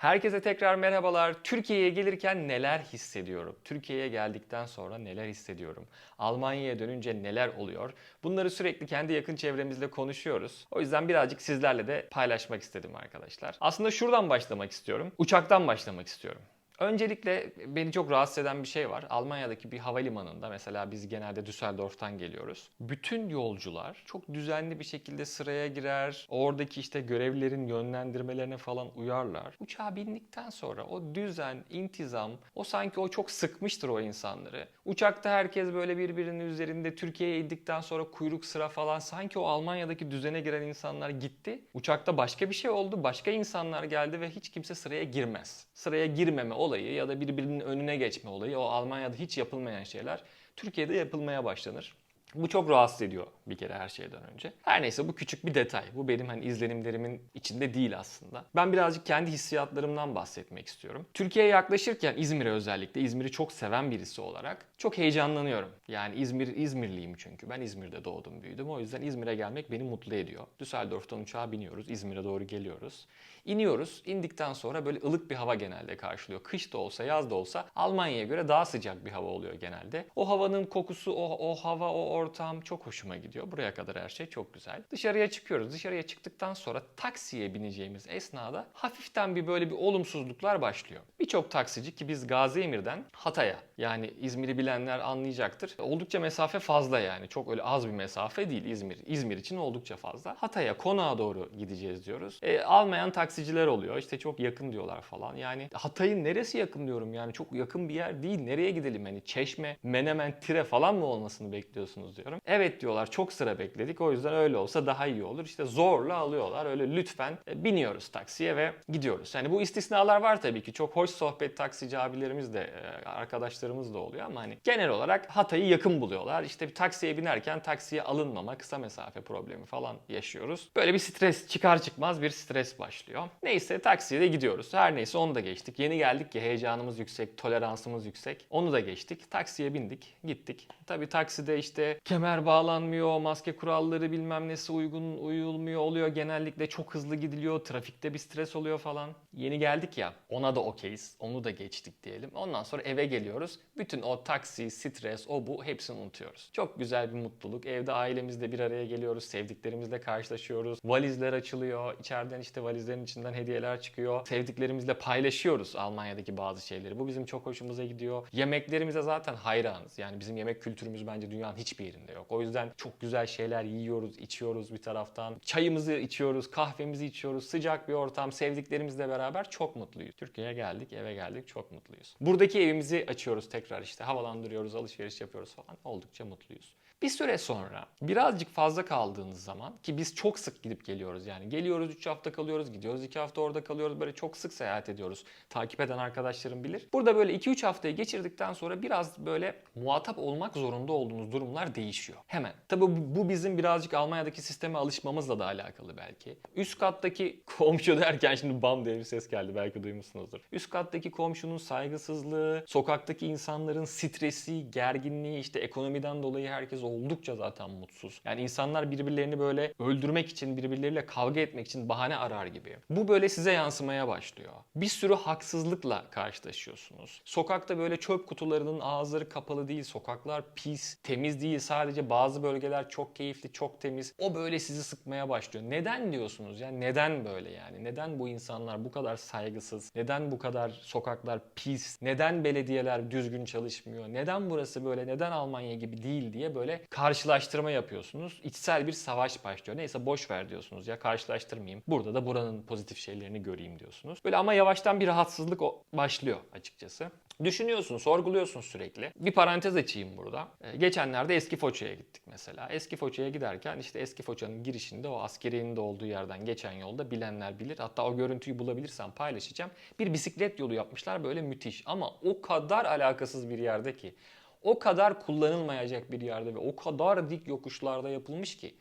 Herkese tekrar merhabalar. Türkiye'ye gelirken neler hissediyorum? Türkiye'ye geldikten sonra neler hissediyorum? Almanya'ya dönünce neler oluyor? Bunları sürekli kendi yakın çevremizle konuşuyoruz. O yüzden birazcık sizlerle de paylaşmak istedim arkadaşlar. Aslında şuradan başlamak istiyorum. Uçaktan başlamak istiyorum. Öncelikle beni çok rahatsız eden bir şey var. Almanya'daki bir havalimanında mesela biz genelde Düsseldorf'tan geliyoruz. Bütün yolcular çok düzenli bir şekilde sıraya girer. Oradaki işte görevlilerin yönlendirmelerine falan uyarlar. Uçağa bindikten sonra o düzen, intizam, o sanki o çok sıkmıştır o insanları. Uçakta herkes böyle birbirinin üzerinde Türkiye'ye indikten sonra kuyruk sıra falan sanki o Almanya'daki düzene giren insanlar gitti. Uçakta başka bir şey oldu. Başka insanlar geldi ve hiç kimse sıraya girmez. Sıraya girmeme olayı ya da birbirinin önüne geçme olayı o Almanya'da hiç yapılmayan şeyler Türkiye'de yapılmaya başlanır. Bu çok rahatsız ediyor bir kere her şeyden önce. Her neyse bu küçük bir detay. Bu benim hani izlenimlerimin içinde değil aslında. Ben birazcık kendi hissiyatlarımdan bahsetmek istiyorum. Türkiye'ye yaklaşırken İzmir'e özellikle İzmir'i çok seven birisi olarak çok heyecanlanıyorum. Yani İzmir İzmirliyim çünkü. Ben İzmir'de doğdum, büyüdüm. O yüzden İzmir'e gelmek beni mutlu ediyor. Düsseldorf'tan uçağa biniyoruz, İzmir'e doğru geliyoruz. İniyoruz. İndikten sonra böyle ılık bir hava genelde karşılıyor. Kış da olsa, yaz da olsa Almanya'ya göre daha sıcak bir hava oluyor genelde. O havanın kokusu, o, o hava, o ortam çok hoşuma gidiyor. Buraya kadar her şey çok güzel. Dışarıya çıkıyoruz. Dışarıya çıktıktan sonra taksiye bineceğimiz esnada hafiften bir böyle bir olumsuzluklar başlıyor. Birçok taksici ki biz Gaziemir'den Hatay'a yani İzmir'i bilenler anlayacaktır. Oldukça mesafe fazla yani. Çok öyle az bir mesafe değil İzmir. İzmir için oldukça fazla. Hatay'a, konağa doğru gideceğiz diyoruz. E, almayan taksiciler oluyor. İşte çok yakın diyorlar falan. Yani Hatay'ın neresi yakın diyorum yani. Çok yakın bir yer değil. Nereye gidelim? Hani Çeşme, Menemen, Tire falan mı olmasını bekliyorsunuz diyorum. Evet diyorlar çok sıra bekledik. O yüzden öyle olsa daha iyi olur. İşte zorla alıyorlar. Öyle lütfen e, biniyoruz taksiye ve gidiyoruz. Yani bu istisnalar var tabii ki. Çok hoş sohbet taksici abilerimiz de e, arkadaşlarımız da oluyor ama hani genel olarak Hatay'ı yakın buluyorlar. İşte bir taksiye binerken taksiye alınmama, kısa mesafe problemi falan yaşıyoruz. Böyle bir stres çıkar çıkmaz bir stres başlıyor. Neyse taksiye de gidiyoruz. Her neyse onu da geçtik. Yeni geldik ki heyecanımız yüksek, toleransımız yüksek. Onu da geçtik. Taksiye bindik, gittik. Tabii takside işte kemer bağlanmıyor, maske kuralları bilmem nesi uygun uyulmuyor oluyor. Genellikle çok hızlı gidiliyor, trafikte bir stres oluyor falan. Yeni geldik ya, ona da okeyiz. Onu da geçtik diyelim. Ondan sonra eve geliyoruz. Bütün o taksi, stres, o bu hepsini unutuyoruz. Çok güzel bir mutluluk. Evde ailemizle bir araya geliyoruz, sevdiklerimizle karşılaşıyoruz. Valizler açılıyor. İçeriden işte valizlerin içinden hediyeler çıkıyor. Sevdiklerimizle paylaşıyoruz Almanya'daki bazı şeyleri. Bu bizim çok hoşumuza gidiyor. Yemeklerimize zaten hayranız. Yani bizim yemek kültürümüz bence dünyanın hiçbir yerinde yok. O yüzden çok güzel şeyler yiyoruz, içiyoruz bir taraftan. Çayımızı içiyoruz, kahvemizi içiyoruz. Sıcak bir ortam, sevdiklerimizle beraber çok mutluyuz. Türkiye'ye geldik, eve geldik, çok mutluyuz. Buradaki evimizi açıyoruz tekrar işte havalandırıyoruz, alışveriş yapıyoruz falan. Oldukça mutluyuz. Bir süre sonra birazcık fazla kaldığınız zaman ki biz çok sık gidip geliyoruz yani geliyoruz 3 hafta kalıyoruz gidiyoruz 2 hafta orada kalıyoruz böyle çok sık seyahat ediyoruz. Takip eden arkadaşlarım bilir. Burada böyle 2-3 haftayı geçirdikten sonra biraz böyle muhatap olmak zorunda olduğunuz durumlar değişiyor. Hemen. Tabi bu bizim birazcık Almanya'daki sisteme alışmamızla da alakalı belki. Üst kattaki komşu derken şimdi bam diye bir ses geldi belki duymuşsunuzdur. Üst kattaki komşunun saygısızlığı, sokaktaki insanların stresi, gerginliği işte ekonomiden dolayı herkes oldukça zaten mutsuz. Yani insanlar birbirlerini böyle öldürmek için, birbirleriyle kavga etmek için bahane arar gibi. Bu böyle size yansımaya başlıyor. Bir sürü haksızlıkla karşılaşıyorsunuz. Sokakta böyle çöp kutularının ağızları kapalı değil, sokaklar pis, temiz değil. Sadece bazı bölgeler çok keyifli, çok temiz. O böyle sizi sıkmaya başlıyor. Neden diyorsunuz? Yani neden böyle yani? Neden bu insanlar bu kadar saygısız? Neden bu kadar sokaklar pis? Neden belediyeler düzgün çalışmıyor? Neden burası böyle? Neden Almanya gibi değil diye böyle karşılaştırma yapıyorsunuz. İçsel bir savaş başlıyor. Neyse boş ver diyorsunuz ya karşılaştırmayayım. Burada da buranın pozitif şeylerini göreyim diyorsunuz. Böyle ama yavaştan bir rahatsızlık başlıyor açıkçası. Düşünüyorsun, sorguluyorsun sürekli. Bir parantez açayım burada. Ee, geçenlerde Eski Foça'ya gittik mesela. Eski Foça'ya giderken işte Eski Foça'nın girişinde o askeriyenin de olduğu yerden geçen yolda bilenler bilir. Hatta o görüntüyü bulabilirsem paylaşacağım. Bir bisiklet yolu yapmışlar böyle müthiş ama o kadar alakasız bir yerde ki o kadar kullanılmayacak bir yerde ve o kadar dik yokuşlarda yapılmış ki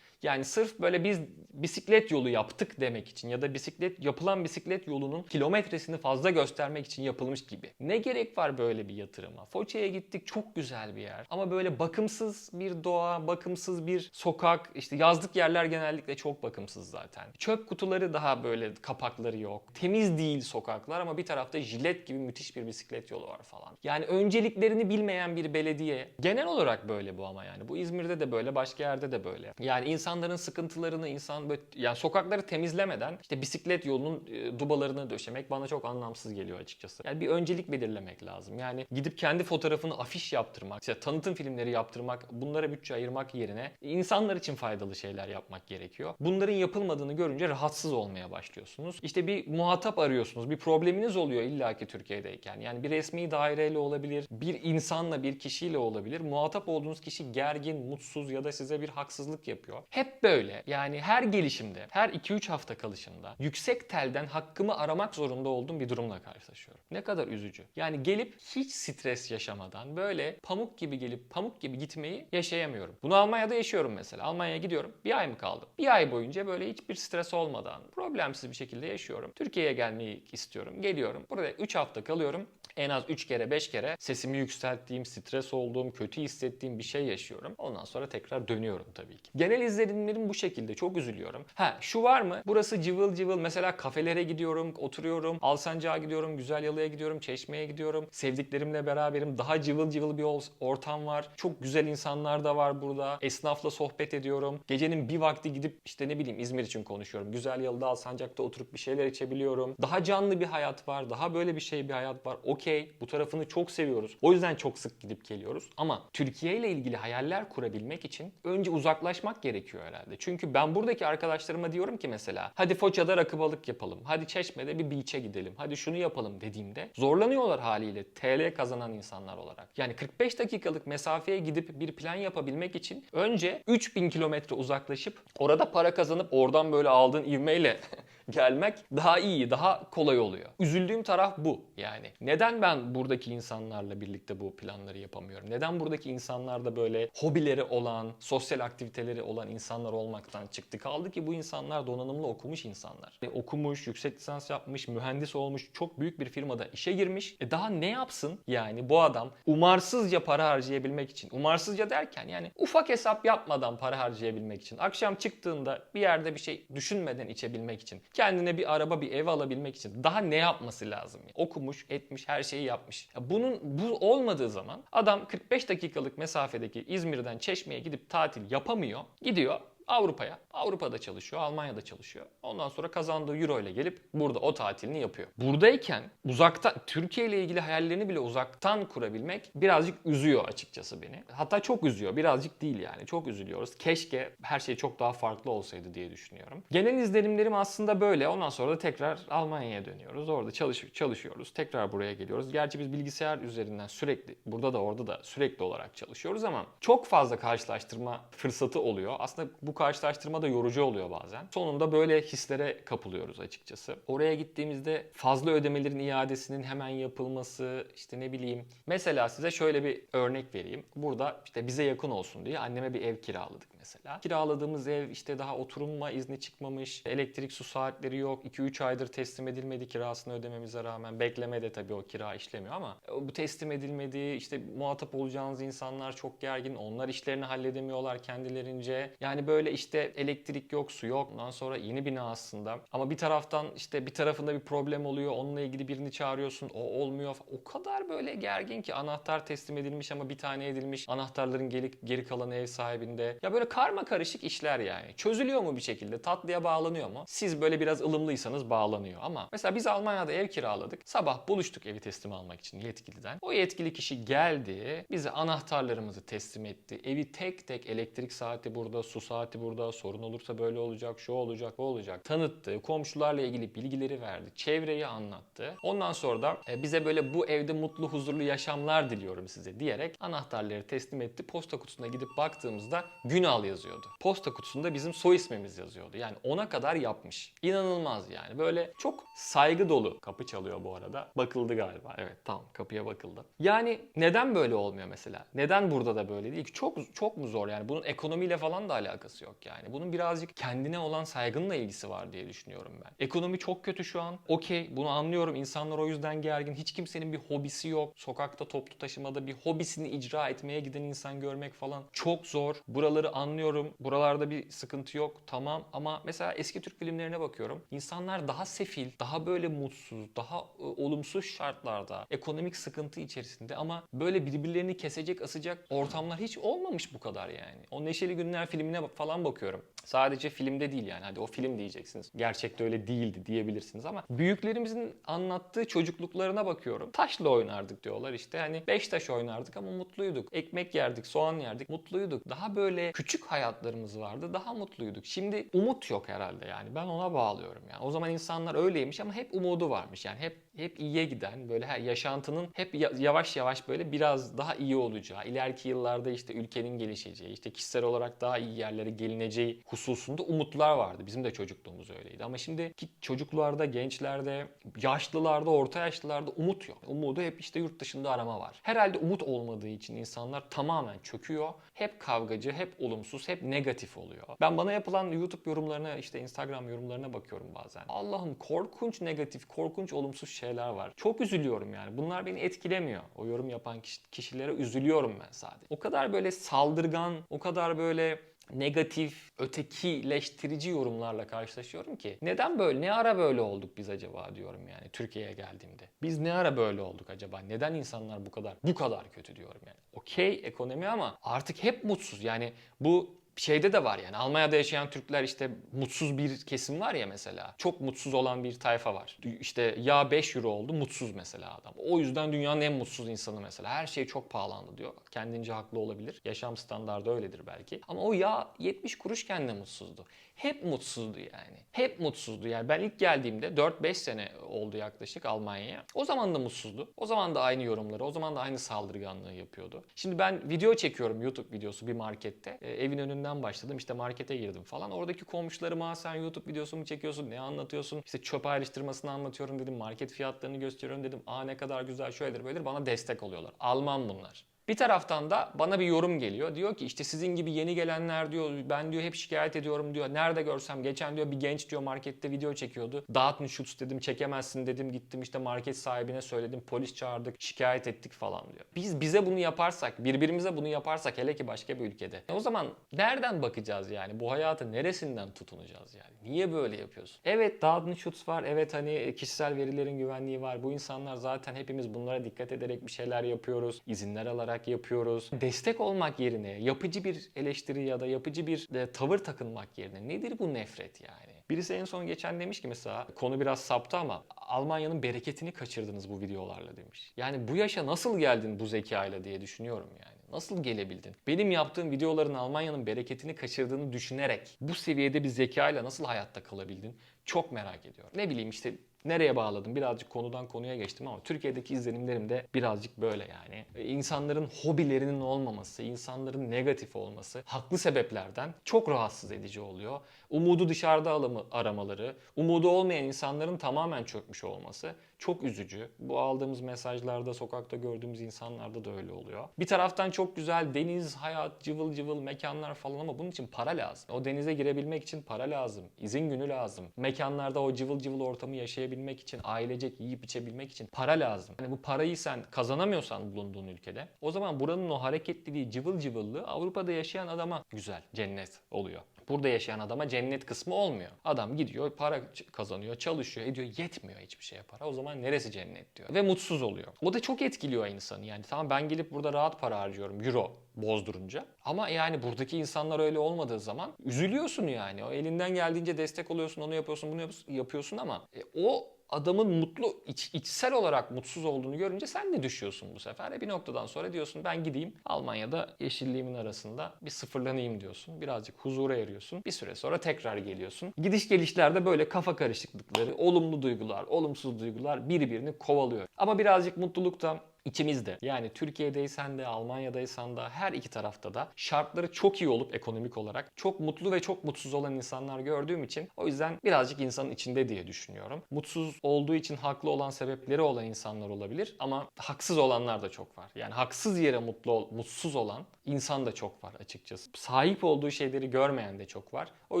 Yani sırf böyle biz bisiklet yolu yaptık demek için ya da bisiklet yapılan bisiklet yolunun kilometresini fazla göstermek için yapılmış gibi. Ne gerek var böyle bir yatırıma? Foça'ya gittik çok güzel bir yer. Ama böyle bakımsız bir doğa, bakımsız bir sokak, işte yazlık yerler genellikle çok bakımsız zaten. Çöp kutuları daha böyle kapakları yok. Temiz değil sokaklar ama bir tarafta jilet gibi müthiş bir bisiklet yolu var falan. Yani önceliklerini bilmeyen bir belediye. Genel olarak böyle bu ama yani. Bu İzmir'de de böyle, başka yerde de böyle. Yani insanların sıkıntılarını, insan böyle, yani sokakları temizlemeden işte bisiklet yolunun e, dubalarını döşemek bana çok anlamsız geliyor açıkçası. Yani bir öncelik belirlemek lazım. Yani gidip kendi fotoğrafını afiş yaptırmak, işte tanıtım filmleri yaptırmak, bunlara bütçe ayırmak yerine insanlar için faydalı şeyler yapmak gerekiyor. Bunların yapılmadığını görünce rahatsız olmaya başlıyorsunuz. İşte bir muhatap arıyorsunuz, bir probleminiz oluyor illaki Türkiye'deyken. Yani bir resmi daireyle olabilir, bir insanla, bir kişiyle olabilir. Muhatap olduğunuz kişi gergin, mutsuz ya da size bir haksızlık yapıyor. Hep böyle. Yani her gelişimde, her 2-3 hafta kalışımda yüksek telden hakkımı aramak zorunda olduğum bir durumla karşılaşıyorum. Ne kadar üzücü. Yani gelip hiç stres yaşamadan böyle pamuk gibi gelip pamuk gibi gitmeyi yaşayamıyorum. Bunu Almanya'da yaşıyorum mesela. Almanya'ya gidiyorum. Bir ay mı kaldım? Bir ay boyunca böyle hiçbir stres olmadan problemsiz bir şekilde yaşıyorum. Türkiye'ye gelmeyi istiyorum. Geliyorum. Burada 3 hafta kalıyorum. En az 3 kere 5 kere sesimi yükselttiğim, stres olduğum, kötü hissettiğim bir şey yaşıyorum. Ondan sonra tekrar dönüyorum tabii ki. Genel izlenimlerim bu şekilde. Çok üzülüyorum. Ha şu var mı? Burası cıvıl cıvıl. Mesela kafelere gidiyorum, oturuyorum. Alsancak'a gidiyorum, Güzelyalı'ya gidiyorum, Çeşme'ye gidiyorum. Sevdiklerimle beraberim. Daha cıvıl cıvıl bir ortam var. Çok güzel insanlar da var burada. Esnafla sohbet ediyorum. Gecenin bir vakti gidip işte ne bileyim İzmir için konuşuyorum. Güzelyalı'da, Alsancak'ta oturup bir şeyler içebiliyorum. Daha canlı bir hayat var. Daha böyle bir şey bir hayat var. Okey. Bu tarafını çok seviyoruz. O yüzden çok sık gidip geliyoruz. Ama Türkiye ile ilgili hayaller kurabilmek için önce uzaklaşmak gerekiyor herhalde. Çünkü ben buradaki arkadaşlarıma diyorum ki mesela hadi Foça'da rakı balık yapalım. Hadi Çeşme'de bir beach'e gidelim. Hadi şunu yapalım dediğimde zorlanıyorlar haliyle TL kazanan insanlar olarak. Yani 45 dakikalık mesafeye gidip bir plan yapabilmek için önce 3000 kilometre uzaklaşıp orada para kazanıp oradan böyle aldığın ivmeyle gelmek daha iyi, daha kolay oluyor. Üzüldüğüm taraf bu yani. Neden ben buradaki insanlarla birlikte bu planları yapamıyorum? Neden buradaki insanlar da böyle hobileri olan, sosyal aktiviteleri olan insanlar olmaktan çıktı? Kaldı ki bu insanlar donanımlı okumuş insanlar. E, okumuş, yüksek lisans yapmış, mühendis olmuş, çok büyük bir firmada işe girmiş. E daha ne yapsın? Yani bu adam umarsızca para harcayabilmek için. Umarsızca derken yani ufak hesap yapmadan para harcayabilmek için. Akşam çıktığında bir yerde bir şey düşünmeden içebilmek için. Kendine bir araba, bir ev alabilmek için. Daha ne yapması lazım? Yani? Okumuş, etmiş, her şeyi yapmış. Ya bunun bu olmadığı zaman adam 45 dakikalık mesafedeki İzmir'den Çeşme'ye gidip tatil yapamıyor. Gidiyor Avrupa'ya. Avrupa'da çalışıyor, Almanya'da çalışıyor. Ondan sonra kazandığı euro ile gelip burada o tatilini yapıyor. Buradayken uzakta Türkiye ile ilgili hayallerini bile uzaktan kurabilmek birazcık üzüyor açıkçası beni. Hatta çok üzüyor. Birazcık değil yani. Çok üzülüyoruz. Keşke her şey çok daha farklı olsaydı diye düşünüyorum. Genel izlenimlerim aslında böyle. Ondan sonra da tekrar Almanya'ya dönüyoruz. Orada çalış çalışıyoruz. Tekrar buraya geliyoruz. Gerçi biz bilgisayar üzerinden sürekli burada da orada da sürekli olarak çalışıyoruz ama çok fazla karşılaştırma fırsatı oluyor. Aslında bu karşılaştırma da yorucu oluyor bazen. Sonunda böyle hislere kapılıyoruz açıkçası. Oraya gittiğimizde fazla ödemelerin iadesinin hemen yapılması, işte ne bileyim. Mesela size şöyle bir örnek vereyim. Burada işte bize yakın olsun diye anneme bir ev kiraladık mesela. Kiraladığımız ev işte daha oturma izni çıkmamış, elektrik su saatleri yok, 2-3 aydır teslim edilmedi kirasını ödememize rağmen. Bekleme de tabii o kira işlemiyor ama e, bu teslim edilmedi, işte muhatap olacağınız insanlar çok gergin, onlar işlerini halledemiyorlar kendilerince. Yani böyle işte elektrik yok, su yok. Ondan sonra yeni bina aslında. Ama bir taraftan işte bir tarafında bir problem oluyor, onunla ilgili birini çağırıyorsun, o olmuyor. O kadar böyle gergin ki anahtar teslim edilmiş ama bir tane edilmiş. Anahtarların geri, geri kalanı ev sahibinde. Ya böyle karma karışık işler yani. Çözülüyor mu bir şekilde? Tatlıya bağlanıyor mu? Siz böyle biraz ılımlıysanız bağlanıyor ama mesela biz Almanya'da ev kiraladık. Sabah buluştuk evi teslim almak için yetkiliden. O yetkili kişi geldi, bize anahtarlarımızı teslim etti. Evi tek tek elektrik saati burada, su saati burada, sorun olursa böyle olacak, şu olacak, bu olacak. Tanıttı, komşularla ilgili bilgileri verdi, çevreyi anlattı. Ondan sonra da e, bize böyle bu evde mutlu, huzurlu yaşamlar diliyorum size diyerek anahtarları teslim etti. Posta kutusuna gidip baktığımızda Günal Ünal yazıyordu. Posta kutusunda bizim soy ismimiz yazıyordu. Yani ona kadar yapmış. İnanılmaz yani. Böyle çok saygı dolu. Kapı çalıyor bu arada. Bakıldı galiba. Evet tamam kapıya bakıldı. Yani neden böyle olmuyor mesela? Neden burada da böyle değil ki? Çok çok mu zor yani? Bunun ekonomiyle falan da alakası yok yani. Bunun birazcık kendine olan saygınla ilgisi var diye düşünüyorum ben. Ekonomi çok kötü şu an. Okey bunu anlıyorum. İnsanlar o yüzden gergin. Hiç kimsenin bir hobisi yok. Sokakta toplu taşımada bir hobisini icra etmeye giden insan görmek falan çok zor. Buraları anlıyorum. Buralarda bir sıkıntı yok. Tamam ama mesela eski Türk filmlerine bakıyorum. İnsanlar daha sefil, daha böyle mutsuz, daha e, olumsuz şartlarda, ekonomik sıkıntı içerisinde ama böyle birbirlerini kesecek, asacak ortamlar hiç olmamış bu kadar yani. O Neşeli Günler filmine falan bakıyorum. Sadece filmde değil yani. Hadi o film diyeceksiniz. Gerçekte öyle değildi diyebilirsiniz ama büyüklerimizin anlattığı çocukluklarına bakıyorum. Taşla oynardık diyorlar işte. Hani beş taş oynardık ama mutluyduk. Ekmek yerdik, soğan yerdik. Mutluyduk. Daha böyle küçük hayatlarımız vardı. Daha mutluyduk. Şimdi umut yok herhalde yani. Ben ona bağlıyorum yani. O zaman insanlar öyleymiş ama hep umudu varmış. Yani hep hep iyiye giden böyle her yaşantının hep ya- yavaş yavaş böyle biraz daha iyi olacağı, ileriki yıllarda işte ülkenin gelişeceği, işte kişisel olarak daha iyi yerlere gelineceği hususunda umutlar vardı. Bizim de çocukluğumuz öyleydi. Ama şimdiki çocuklarda, gençlerde, yaşlılarda, orta yaşlılarda umut yok. Umudu hep işte yurt dışında arama var. Herhalde umut olmadığı için insanlar tamamen çöküyor. Hep kavgacı, hep olumsuz, hep negatif oluyor. Ben bana yapılan YouTube yorumlarına, işte Instagram yorumlarına bakıyorum bazen. Allah'ım korkunç negatif, korkunç olumsuz şeyler var. Çok üzülüyorum yani. Bunlar beni etkilemiyor. O yorum yapan kişi- kişilere üzülüyorum ben sadece. O kadar böyle saldırgan, o kadar böyle negatif, ötekileştirici yorumlarla karşılaşıyorum ki neden böyle, ne ara böyle olduk biz acaba diyorum yani Türkiye'ye geldiğimde. Biz ne ara böyle olduk acaba? Neden insanlar bu kadar bu kadar kötü diyorum yani. Okey ekonomi ama artık hep mutsuz. Yani bu şeyde de var yani Almanya'da yaşayan Türkler işte mutsuz bir kesim var ya mesela. Çok mutsuz olan bir tayfa var. İşte yağ 5 euro oldu mutsuz mesela adam. O yüzden dünyanın en mutsuz insanı mesela. Her şey çok pahalandı diyor. Kendince haklı olabilir. Yaşam standardı öyledir belki. Ama o yağ 70 kuruşken de mutsuzdu. Hep mutsuzdu yani. Hep mutsuzdu yani. Ben ilk geldiğimde 4-5 sene oldu yaklaşık Almanya'ya. O zaman da mutsuzdu. O zaman da aynı yorumları, o zaman da aynı saldırganlığı yapıyordu. Şimdi ben video çekiyorum YouTube videosu bir markette. E, evin önünden başladım işte markete girdim falan. Oradaki komşularıma sen YouTube videosu mu çekiyorsun, ne anlatıyorsun? İşte çöp ayrıştırmasını anlatıyorum dedim. Market fiyatlarını gösteriyorum dedim. Aa ne kadar güzel şöyledir böyledir. Bana destek oluyorlar. Alman bunlar. Bir taraftan da bana bir yorum geliyor. Diyor ki işte sizin gibi yeni gelenler diyor ben diyor hep şikayet ediyorum diyor. Nerede görsem geçen diyor bir genç diyor markette video çekiyordu. Datenschutz dedim çekemezsin dedim gittim işte market sahibine söyledim polis çağırdık şikayet ettik falan diyor. Biz bize bunu yaparsak birbirimize bunu yaparsak hele ki başka bir ülkede. O zaman nereden bakacağız yani bu hayatı neresinden tutunacağız yani? Niye böyle yapıyorsun? Evet Datenschutz var evet hani kişisel verilerin güvenliği var. Bu insanlar zaten hepimiz bunlara dikkat ederek bir şeyler yapıyoruz. izinler alarak yapıyoruz. Destek olmak yerine yapıcı bir eleştiri ya da yapıcı bir e, tavır takınmak yerine nedir bu nefret yani? Birisi en son geçen demiş ki mesela konu biraz saptı ama Almanya'nın bereketini kaçırdınız bu videolarla demiş. Yani bu yaşa nasıl geldin bu zekayla diye düşünüyorum yani. Nasıl gelebildin? Benim yaptığım videoların Almanya'nın bereketini kaçırdığını düşünerek bu seviyede bir zekayla nasıl hayatta kalabildin? Çok merak ediyorum. Ne bileyim işte Nereye bağladım? Birazcık konudan konuya geçtim ama Türkiye'deki izlenimlerim de birazcık böyle yani. İnsanların hobilerinin olmaması, insanların negatif olması haklı sebeplerden çok rahatsız edici oluyor. Umudu dışarıda aramaları, umudu olmayan insanların tamamen çökmüş olması çok üzücü. Bu aldığımız mesajlarda, sokakta gördüğümüz insanlarda da öyle oluyor. Bir taraftan çok güzel deniz, hayat, cıvıl cıvıl mekanlar falan ama bunun için para lazım. O denize girebilmek için para lazım. izin günü lazım. Mekanlarda o cıvıl cıvıl ortamı yaşayabilmek için, ailecek yiyip içebilmek için para lazım. Yani bu parayı sen kazanamıyorsan bulunduğun ülkede o zaman buranın o hareketliliği, cıvıl cıvıllığı Avrupa'da yaşayan adama güzel, cennet oluyor. Burada yaşayan adama cennet kısmı olmuyor. Adam gidiyor, para kazanıyor, çalışıyor, ediyor, yetmiyor hiçbir şeye para. O zaman neresi cennet diyor. Ve mutsuz oluyor. O da çok etkiliyor insanı yani. Tamam ben gelip burada rahat para harcıyorum, euro bozdurunca. Ama yani buradaki insanlar öyle olmadığı zaman üzülüyorsun yani. O elinden geldiğince destek oluyorsun, onu yapıyorsun, bunu yapıyorsun, ama e, o adamın mutlu, iç- içsel olarak mutsuz olduğunu görünce sen de düşüyorsun bu sefer. E bir noktadan sonra diyorsun ben gideyim Almanya'da yeşilliğimin arasında bir sıfırlanayım diyorsun. Birazcık huzura eriyorsun. Bir süre sonra tekrar geliyorsun. Gidiş gelişlerde böyle kafa karışıklıkları, olumlu duygular, olumsuz duygular birbirini kovalıyor. Ama birazcık mutluluk da içimizde. Yani Türkiye'deysen de Almanya'daysan da her iki tarafta da şartları çok iyi olup ekonomik olarak çok mutlu ve çok mutsuz olan insanlar gördüğüm için o yüzden birazcık insanın içinde diye düşünüyorum. Mutsuz olduğu için haklı olan sebepleri olan insanlar olabilir ama haksız olanlar da çok var. Yani haksız yere mutlu mutsuz olan insan da çok var açıkçası. Sahip olduğu şeyleri görmeyen de çok var. O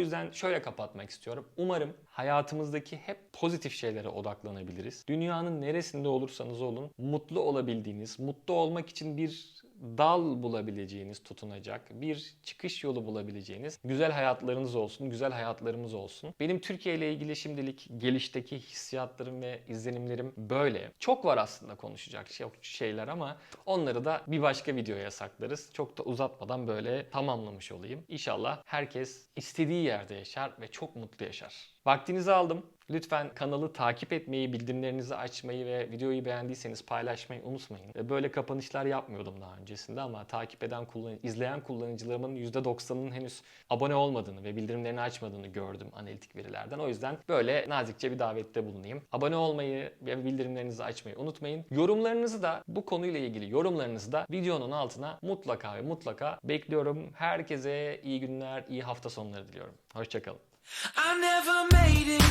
yüzden şöyle kapatmak istiyorum. Umarım hayatımızdaki hep pozitif şeylere odaklanabiliriz. Dünyanın neresinde olursanız olun mutlu olabildiğiniz, mutlu olmak için bir dal bulabileceğiniz tutunacak, bir çıkış yolu bulabileceğiniz güzel hayatlarınız olsun, güzel hayatlarımız olsun. Benim Türkiye ile ilgili şimdilik gelişteki hissiyatlarım ve izlenimlerim böyle. Çok var aslında konuşacak şey- şeyler ama onları da bir başka videoya saklarız. Çok da uzatmadan böyle tamamlamış olayım. İnşallah herkes istediği yerde yaşar ve çok mutlu yaşar. Vaktinizi aldım. Lütfen kanalı takip etmeyi, bildirimlerinizi açmayı ve videoyu beğendiyseniz paylaşmayı unutmayın. E, Böyle kapanışlar yapmıyordum daha öncesinde ama takip eden, kullan izleyen kullanıcılarımın %90'ının henüz abone olmadığını ve bildirimlerini açmadığını gördüm analitik verilerden. O yüzden böyle nazikçe bir davette bulunayım. Abone olmayı ve bildirimlerinizi açmayı unutmayın. Yorumlarınızı da bu konuyla ilgili yorumlarınızı da videonun altına mutlaka ve mutlaka bekliyorum. Herkese iyi günler, iyi hafta sonları diliyorum. Hoşçakalın. I never made it,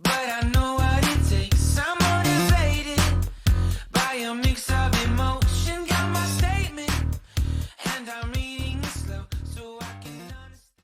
but I know what it takes. I'm motivated by a mix of emotion. Got my statement, and I'm